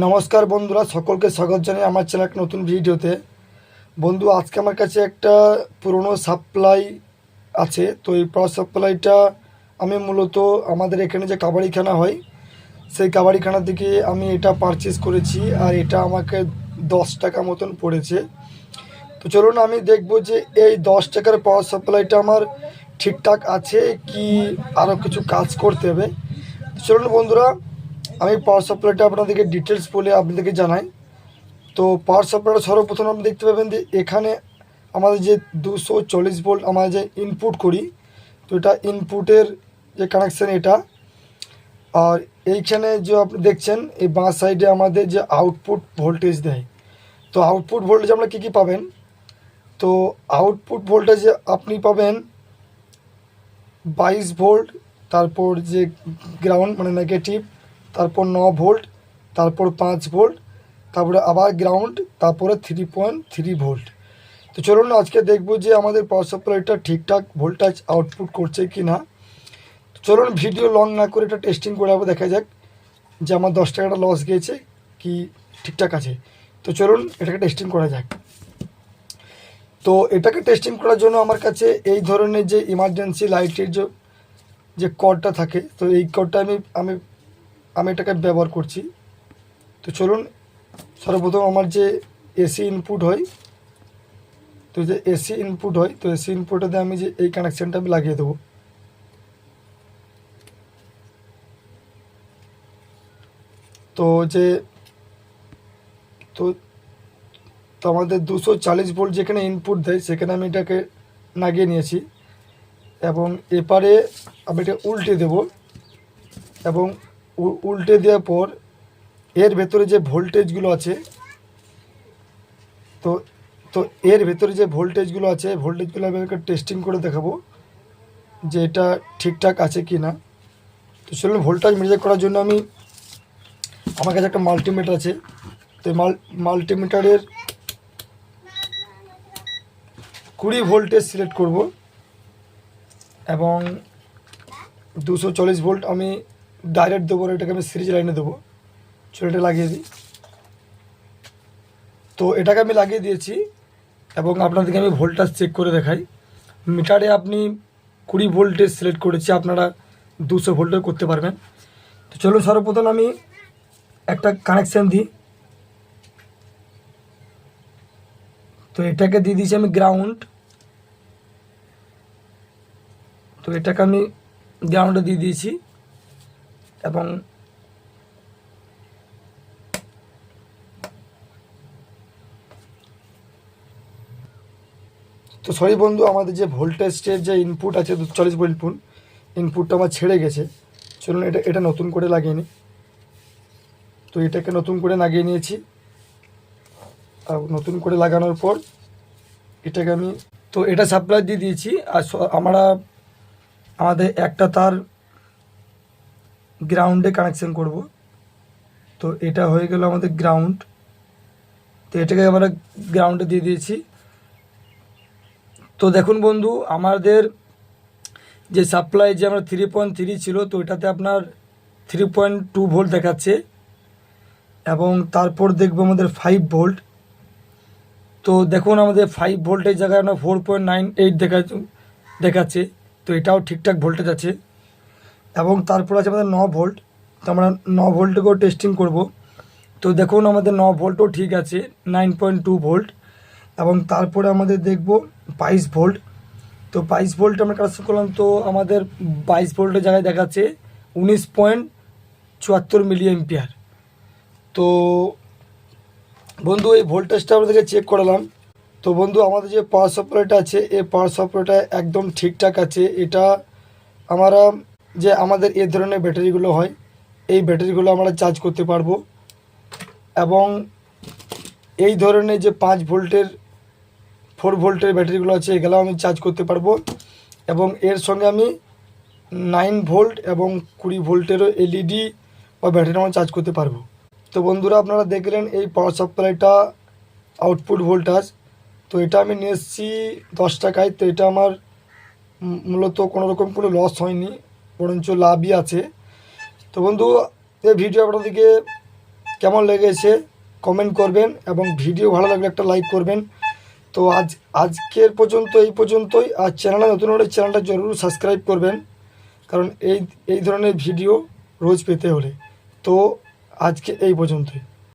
নমস্কার বন্ধুরা, সকলকে স্বাগত জানাই আমার চ্যানেল একটা নতুন ভিডিওতে। বন্ধু, আজকে আমার কাছে একটা পুরনো সাপ্লাই আছে। তো এই পাওয়ার সাপ্লাইটা আমি মূলত আমাদের এখানে যে কাবাডিখানা হয়, সেই কাবাডিখানা থেকে আমি এটা পারচেস করেছি আর এটা আমাকে দশ টাকা মতন পড়েছে। তো চলুন আমি দেখব যে এই দশ টাকার পাওয়ার সাপ্লাইটা আমার ঠিকঠাক আছে কি আরও কিছু কাজ করতে হবে। চলুন বন্ধুরা আমি পাওয়ার সাপ্লাইটা আপনাদেরকে ডিটেলস বলে আপনাদেরকে জানাই। তো পাওয়ার সাপ্লাইটা সর্বপ্রথম আপনি দেখতে পাবেন যে এখানে আমাদের যে দুশো চল্লিশ ভোল্ট আমরা যে ইনপুট করি, তো এটা ইনপুটের যে কানেকশান এটা। আর এইখানে যে আপনি দেখছেন, এই বাঁ সাইডে আমাদের যে আউটপুট ভোল্টেজ দেয়। তো আউটপুট ভোল্টেজ আমরা কী কী পাবেন? তো আউটপুট ভোল্টেজে আপনি পাবেন বাইশ ভোল্ট তারপর যে গ্রাউন্ড মানে নেগেটিভ তারপর ন ভোল্ট, তারপর পাঁচ ভোল্ট, তারপরে আবার গ্রাউন্ড, তারপরে থ্রি পয়েন্ট থ্রি ভোল্ট। তো চলুন আজকে দেখব যে আমাদের পাওয়ার সাপ্লাইটা ঠিকঠাক ভোল্টেজ আউটপুট করছে কি না চলুন ভিডিও লং না করে এটা টেস্টিং করে আবার দেখা যাক যে আমার দশ টাকাটা লস গিয়েছে কি ঠিকঠাক আছে। তো চলুন এটাকে টেস্টিং করা যাক। তো এটাকে টেস্টিং করার জন্য আমার কাছে এই ধরনের যে ইমার্জেন্সি লাইটের যে যে থাকে, তো এই কর্ডটা আমি আমি আমি এটাকে ব্যবহার করছি। তো চলুন, সর্বপ্রথম আমার যে এসি ইনপুট হয়, তো যে এসি ইনপুট হয়, তো এসি ইনপুটটাতে আমি যে এই কানেকশানটা আমি লাগিয়ে দেবো। তো যে, তো তো আমাদের দুশো চালিশ ভোল্ট যেখানে ইনপুট দেয়, সেখানে আমি এটাকে লাগিয়ে নিয়েছি। এবং এপারে আমি এটা উল্টে দেব। এবং উল্টে দেওয়ার পর এর ভেতরে যে ভোল্টেজগুলো আছে, তো তো এর ভেতরে যে ভোল্টেজগুলো আছে, ভোল্টেজগুলো আমি একটা টেস্টিং করে দেখাবো যে এটা ঠিকঠাক আছে কি না। তো চলুন ভোল্টেজ মেজার করার জন্য আমি, আমার কাছে একটা মাল্টিমিটার আছে। তো মাল মাল্টিমিটারের কুড়ি ভোল্টেজ সিলেক্ট করব এবং দুশো চল্লিশ ভোল্ট আমি ডাইরেক্ট দেবো এটাকে আমি সিরিজ লাইনে দেবো। চলো এটা লাগিয়ে দিই। তো এটাকে আমি লাগিয়ে দিয়েছি এবং আপনাদেরকে আমি ভোল্টেজ চেক করে দেখাই। মিটারে আপনি কুড়ি ভোল্টেজ সিলেক্ট করেছি, আপনারা দুশো ভোল্টের করতে পারবেন। তো চলুন সর্বপ্রথম আমি একটা কানেকশান দিই। তো এটাকে দিয়ে দিয়েছি আমি গ্রাউন্ড তো এটাকে আমি গ্রাউন্ডে দিয়ে দিয়েছি। এবং তো সরি বন্ধু, আমাদের যে ভোল্টেজের যে ইনপুট আছে, দুশো চল্লিশ ভোল্ট ইনপুট ইনপুটটা আমার ছেড়ে গেছে। চলুন এটা এটা নতুন করে লাগিয়ে নিই। তো এটাকে নতুন করে লাগিয়ে নিয়েছি। আর নতুন করে লাগানোর পর এটাকে আমি, তো এটা সাপ্লাই দিয়ে দিয়েছি। আর আমরা, আমাদের একটা তার গ্রাউন্ডে কানেকশন করব। তো এটা হয়ে গেল আমাদের গ্রাউন্ড তো এটাকে আমরা গ্রাউন্ডে দিয়ে দিয়েছি। তো দেখুন বন্ধু, আমাদের যে সাপ্লাই যে আমরা থ্রি পয়েন্ট থ্রি ছিল, তো এটাতে আপনার থ্রি পয়েন্ট টু ভোল্ট দেখাচ্ছে। এবং তারপর দেখব আমাদের ফাইভ ভোল্ট তো দেখুন আমাদের ফাইভ ভোল্টের জায়গায় আমরা ফোর পয়েন্ট নাইন এইট দেখা দেখাচ্ছে। তো এটাও ঠিকঠাক ভোল্টেজ আছে। এবং তারপর আছে আমাদের ন ভোল্ট। তো আমরা ন ভোল্টকেও টেস্টিং করব। তো দেখুন আমাদের ন ভোল্টও ঠিক আছে নাইন পয়েন্ট টু ভোল্ট। এবং তারপরে আমাদের দেখব বাইশ ভোল্ট। তো বাইশ ভোল্ট আমরা কানেকশন করলাম, তো আমাদের বাইশ ভোল্টের জায়গায় দেখাচ্ছে উনিশ পয়েন্ট চুয়াত্তর মিলি এম্পিয়ার তো বন্ধু, এই ভোল্টেজটা আমাদেরকে চেক করালাম। তো বন্ধু, আমাদের যে পাওয়ার সাপ্লাইটা আছে, এই পাওয়ার সাপ্লাইটা একদম ঠিকঠাক আছে। এটা আমরা যে আমাদের এ ধরনের ব্যাটারিগুলো হয়, এই ব্যাটারিগুলো আমরা চার্জ করতে পারব। এবং এই ধরনের যে পাঁচ ভোল্টের ফোর ভোল্টের ব্যাটারিগুলো আছে এগুলো আমি চার্জ করতে পারব। এবং এর সঙ্গে আমি নাইন ভোল্ট এবং কুড়ি ভোল্টেরও এলইডি বা ব্যাটারি আমরা চার্জ করতে পারব। তো বন্ধুরা, আপনারা দেখলেন এই পাওয়ার সাপ্লাইটা আউটপুট ভোল্টাজ তো এটা আমি নিয়ে এসেছি দশ টাকায়। তো এটা আমার মূলত কোনো রকম কোনো লস হয়নি। বরঞ্চ লাভই আছে। তো বন্ধু এই ভিডিও আপনাদেরকে কেমন লেগেছে কমেন্ট করবেন এবং ভিডিও ভালো লাগলে একটা লাইক করবেন। তো আজ, আজকের পর্যন্ত, এই পর্যন্তই। আর চ্যানেলটা নতুন হলে চ্যানেলটা জরুর সাবস্ক্রাইব করবেন। কারণ এই এই ধরনের ভিডিও রোজ পেতে হলে। তো আজকে এই পর্যন্তই।